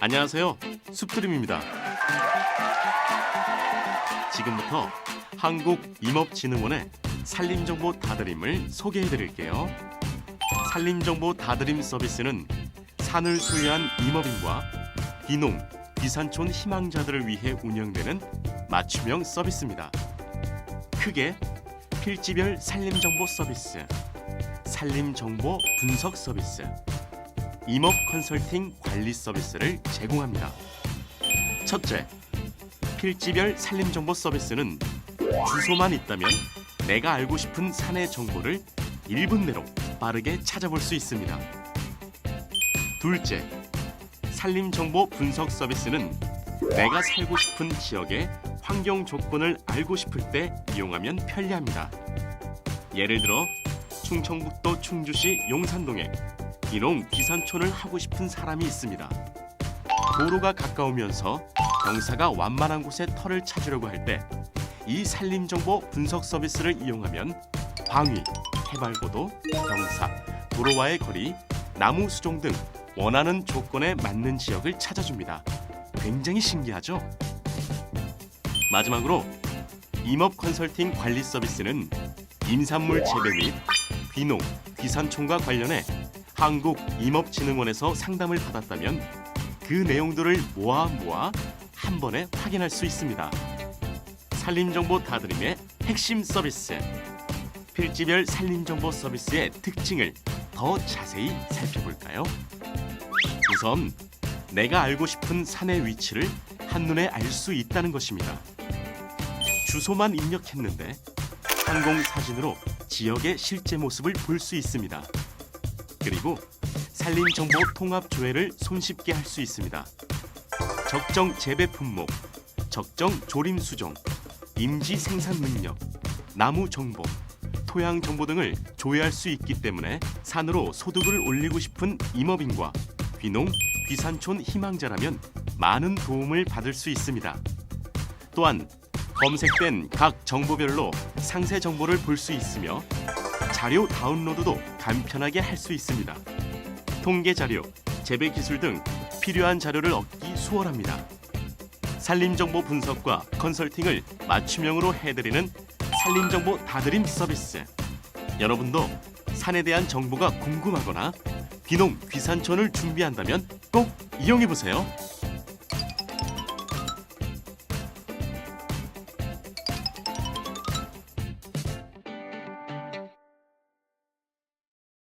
안녕하세요. 숲드림입니다. 지금부터 한국임업진흥원의 산림정보 다드림을 소개해 드릴게요. 산림정보 다드림 서비스는 산을 소유한 임업인과 귀농, 귀산촌 희망자들을 위해 운영되는 맞춤형 서비스입니다. 크게 필지별 산림정보 서비스, 산림정보 분석 서비스, 임업 컨설팅 관리 서비스를 제공합니다. 첫째, 필지별 산림 정보 서비스는 주소만 있다면 내가 알고 싶은 산의 정보를 1분 내로 빠르게 찾아볼 수 있습니다. 둘째, 산림 정보 분석 서비스는 내가 살고 싶은 지역의 환경 조건을 알고 싶을 때 이용하면 편리합니다. 예를 들어 충청북도 충주시 용산동에 기농 귀산촌을 하고 싶은 사람이 있습니다. 도로가 가까우면서 경사가 완만한 곳에 터를 찾으려고 할 때 이 산림 정보 분석 서비스를 이용하면 방위, 해발고도, 경사, 도로와의 거리, 나무 수종 등 원하는 조건에 맞는 지역을 찾아줍니다. 굉장히 신기하죠? 마지막으로 임업 컨설팅 관리 서비스는 임산물 재배 및 귀농, 귀산촌과 관련해 한국임업진흥원에서 상담을 받았다면 그 내용들을 모아 모아 한 번에 확인할 수 있습니다. 산림정보 다드림의 핵심 서비스. 필지별 산림정보 서비스의 특징을 더 자세히 살펴볼까요? 우선 내가 알고 싶은 산의 위치를 한눈에 알 수 있다는 것입니다. 주소만 입력했는데 항공 사진으로 지역의 실제 모습을 볼 수 있습니다. 그리고 산림 정보 통합 조회를 손쉽게 할 수 있습니다. 적정 재배 품목, 적정 조림 수종, 임지 생산 능력, 나무 정보, 토양 정보 등을 조회할 수 있기 때문에 산으로 소득을 올리고 싶은 임업인과 귀농, 귀산촌 희망자라면 많은 도움을 받을 수 있습니다. 또한 검색된 각 정보별로 상세 정보를 볼 수 있으며 자료 다운로드도 간편하게 할 수 있습니다. 통계 자료, 재배 기술 등 필요한 자료를 얻기 수월합니다. 산림 정보 분석과 컨설팅을 맞춤형으로 해드리는 산림 정보 다드림 서비스. 여러분도 산에 대한 정보가 궁금하거나 귀농 귀산촌을 준비한다면 꼭 이용해 보세요.